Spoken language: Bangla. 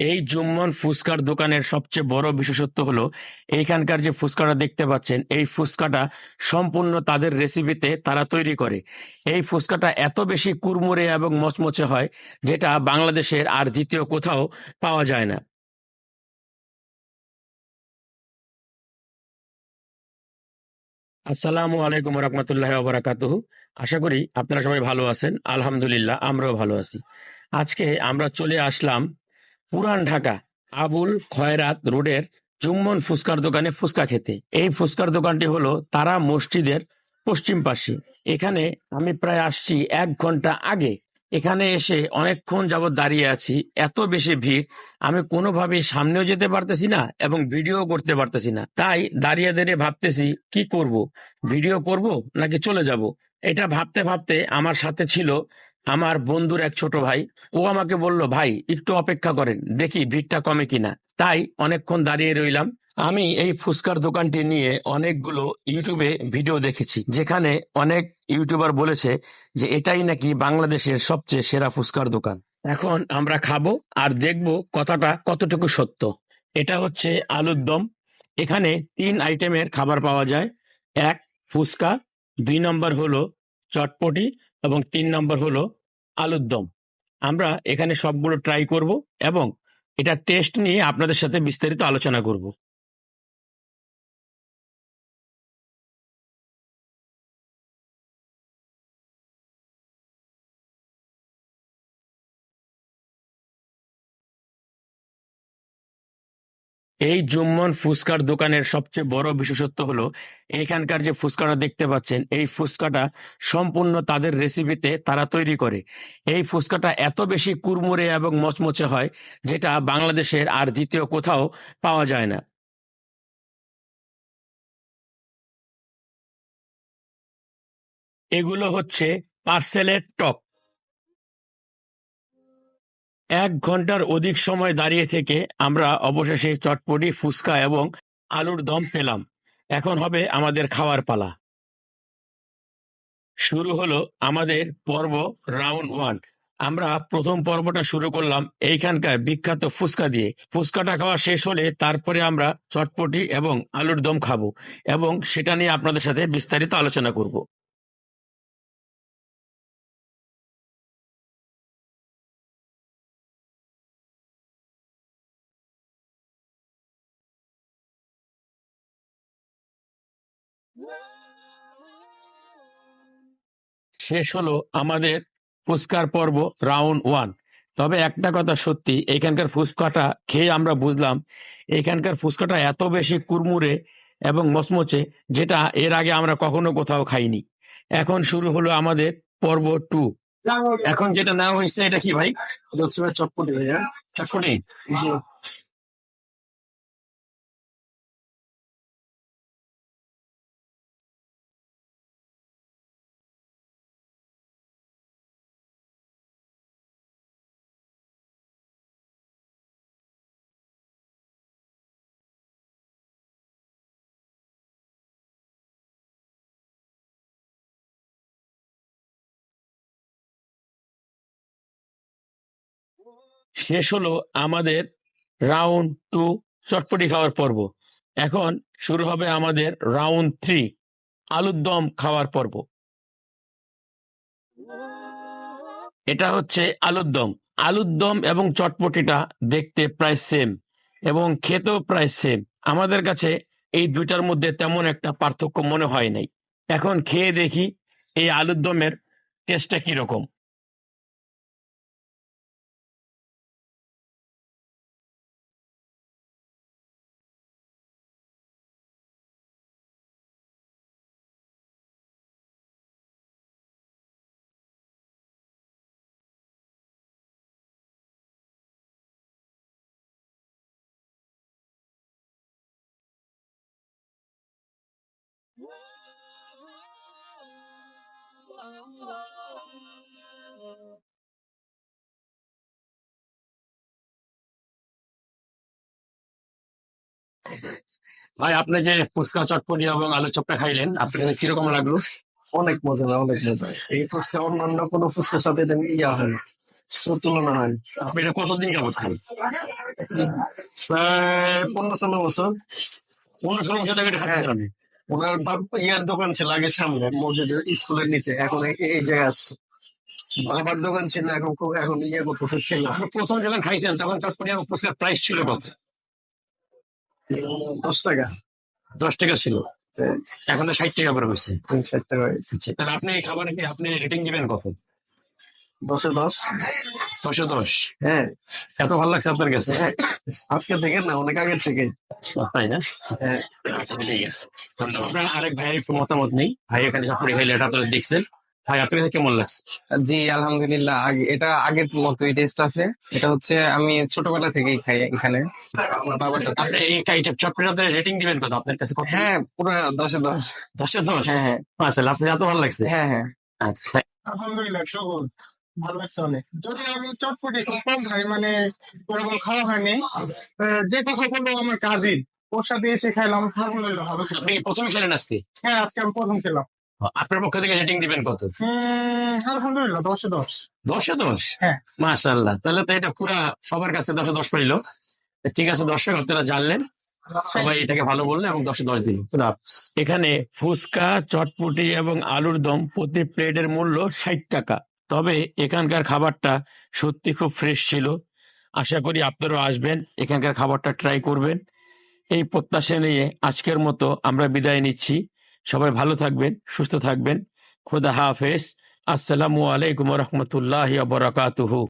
এই জুম্মন ফুচকার দোকানের সবচেয়ে বড় বিশেষত্ব হলো, এইখানকার যে ফুচকাটা দেখতে পাচ্ছেন, এই ফুচকাটা সম্পূর্ণ তাদের রেসিপিতে তারা তৈরি করে। এই ফুচকাটা এত বেশি কুরমুরে এবং মচমচে হয়, যেটা বাংলাদেশের আর দ্বিতীয় কোথাও পাওয়া যায় না। আসসালামু আলাইকুম রহমতুল্লাহ বারাকাতুহু আশা করি আপনারা সবাই ভালো আছেন। আলহামদুলিল্লাহ, আমরাও ভালো আছি। আজকে আমরা চলে আসলাম পুরান ঢাকা, আবুল খয়রাত রোডের জুম্মন ফুচকার দোকানে ফুচকা খেতে। এই ফুচকার দোকানটি হলো তারা মসজিদের পশ্চিম পাশে। এখানে আমি প্রায় আসছি এক ঘণ্টা আগে। এখানে এসে অনেকক্ষণ যাবত দাঁড়িয়ে আছি। এত বেশি ভিড়, আমি কোনোভাবেই সামনেও যেতে পারতেছি না এবং ভিডিও করতে পারতেছি না। তাই দাঁড়িয়ে দাঁড়িয়ে ভাবতেছি, কি করব? ভিডিও করব নাকি চলে যাব? এটা ভাবতে ভাবতে আমার সাথে ছিল আমার বন্ধুর এক ছোট ভাই, ও আমাকে বলল, ভাই, একটু অপেক্ষা করেন, দেখি ভিড়টা কমে কিনা। তাই অনেকক্ষণ দাঁড়িয়ে রইলাম। আমি এই ফুচকার দোকানটি নিয়ে অনেকগুলো ইউটিউবে ভিডিও দেখেছি, যেখানে অনেক ইউটিউবার বলেছে যে, এটাই নাকি বাংলাদেশের সবচেয়ে সেরা ফুচকার দোকান। এখন আমরা খাব আর দেখব কথাটা কতটুকু সত্য। এটা হচ্ছে আলুর দম। এখানে তিন আইটেমের খাবার পাওয়া যায়। এক, ফুচকা, দুই নম্বর হলো চটপটি এবং তিন নম্বর হলো আলুর দম। আমরা এখানে সবগুলো ট্রাই করব এবং এটা টেস্ট নিয়ে আপনাদের সাথে বিস্তারিত আলোচনা করব। এই জুম্মন ফুচকার দোকানের সবচেয়ে বড় বিশেষত্ব হলো, এখানকার যে ফুচকাটা দেখতে পাচ্ছেন, এই ফুচকাটা সম্পূর্ণ তাদের রেসিপিতে তারা তৈরি করে। এই ফুচকাটা এত বেশি কুরমুরে এবং মচমচে হয়, যেটা বাংলাদেশের আর দ্বিতীয় কোথাও পাওয়া যায় না। এগুলো হচ্ছে পার্সেলের টক। এক ঘণ্টার অধিক সময় দাঁড়িয়ে থেকে আমরা অবশেষে চটপটি, ফুচকা এবং আলুর দম পেলাম। এখন হবে আমাদের খাওয়ার পালা। শুরু হলো আমাদের পর্ব রাউন্ড ওয়ান। আমরা প্রথম পর্বটা শুরু করলাম এইখানকার বিখ্যাত ফুচকা দিয়ে। ফুচকাটা খাওয়া শেষ হলে তারপরে আমরা চটপটি এবং আলুর দম খাব এবং সেটা নিয়ে আপনাদের সাথে বিস্তারিত আলোচনা করব। শেষ হলো আমাদের ফুচকার পর্ব রাউন্ড ওয়ান তবে একটা কথা সত্যি, এখানকার ফুচকাটা খেয়ে আমরা বুঝলাম, এখানকার ফুচকাটা এত বেশি কুরমুরে এবং মচমচে যেটা এর আগে আমরা কখনো কোথাও খাইনি। এখন শুরু হলো আমাদের পর্ব টু এখন যেটা নেওয়া হয়েছে, এটা কি ভাই চটপটি ভাইয়া। চটপটি? শেষ হলো আমাদের রাউন্ড টু চটপটি খাওয়ার পর্ব। এখন শুরু হবে আমাদের রাউন্ড থ্রি আলুর দম খাওয়ার পর্ব। এটা হচ্ছে আলুর দম। আলুর দম এবং চটপটিটা দেখতে প্রায় সেম এবং খেতেও প্রায় সেম আমাদের কাছে এই দুইটার মধ্যে তেমন একটা পার্থক্য মনে হয় নাই। এখন খেয়ে দেখি এই আলুর দমের টেস্টটা কীরকম। ভাই আপনি যে ফুচকা চটপটি এবং আলু চপটা খাইলেন আপনার কীরকম লাগল? অনেক মজা অনেক মজা। এই ফুচকা অন্যান্য কোনো ফুচকার সাথে এটা ইয়া হয় তুলনা হয়। আপনি এটা কতদিন যাবত খান? প্রায় পনেরো ষোলো বছর। পনেরো ষোলো বছর থেকে খাচ্ছেন হ্যাঁ। ওনার ইয়ার দোকান ছিল আগে সামনে মসজিদের স্কুলের নিচে এখন এই- জায়গায় আসছে। বাবার দোকান ছিল এখন এখন ইয়ে করতেছে ছিল। প্রথম যখন খাইছেন তখন চটপটি এবং ফুচকার প্রাইস ছিল কত? দশ টাকা। দশ টাকা ছিল। এখন তো ষাট টাকা করে হয়েছে ষাট টাকা তাহলে আপনি এই খাবারে কি আপনি রেটিং দিবেন কখন? দশে দশ। দশে দশ। হ্যাঁ। এত ভালো লাগছে আপনার কাছে? হ্যাঁ। আজকে থেকে না অনেক আগের থেকে। তাই না? হ্যাঁ। আচ্ছা ঠিক আছে। আপনার আরেক ভাইয়ের একটু মতামত নেই। ভাই এখানে খাইলে এটা আপনারা দেখছেন। ভাই আপনার কাছে কেমন লাগছে? জি আলহামদুলিল্লাহ। এটা আগের মতোই টেস্ট আছে। এটা হচ্ছে আমি ছোটবেলা থেকেই খাই এখানে। এই আপনার রেটিং দিবেন কত? আপনার কাছে হ্যাঁ পুরো দশে দশ। দশে দশ? হ্যাঁ হ্যাঁ। মাসাল্লাহ আপনি এত ভালো লাগছে। হ্যাঁ হ্যাঁ। আচ্ছা আলহামদুলিল্লাহ সবুজ ভালো অনেক। যদি আমি চটপটি খুব কম খাই মানে ওরকম খাওয়া হয়নি আহ, যে কথা বলব আমার কাজিন ওর সাথে এসে খাইলাম আলহামদুলিল্লাহ ভালো ছিল। আপনি প্রথমে খেলেন আজকে? হ্যাঁ আজকে আমি প্রথম খেলাম। আপনার পক্ষ থেকে রেটিং দিবেন কত? আলহামদুলিল্লাহ দশে দশ। দশে দশ? হ্যাঁ। মাশাল্লাহ তাহলে তো এটা পুরা সবার কাছে দশে দশ পাইলো। ঠিক আছে দর্শক আপনারা জানলেন। সবাই এটাকে ভালো বললেন এবং দশে দশ দিন এখানে ফুচকা চটপটি এবং আলুর দম প্রতি প্লেটের মূল্য ষাট টাকা। তবে এখানকার খাবারটা সত্যি খুব ফ্রেশ ছিল। আশা করি আপনারাও আসবেন, এখানকার খাবারটা ট্রাই করবেন। এই প্রত্যাশা নিয়ে আজকের মতো আমরা বিদায় নিচ্ছি। সবাই ভালো থাকবেন, সুস্থ থাকবেন। খোদা হাফেজ। আসসালামু আলাইকুম রহমতুল্লাহ বরাকাতুহু।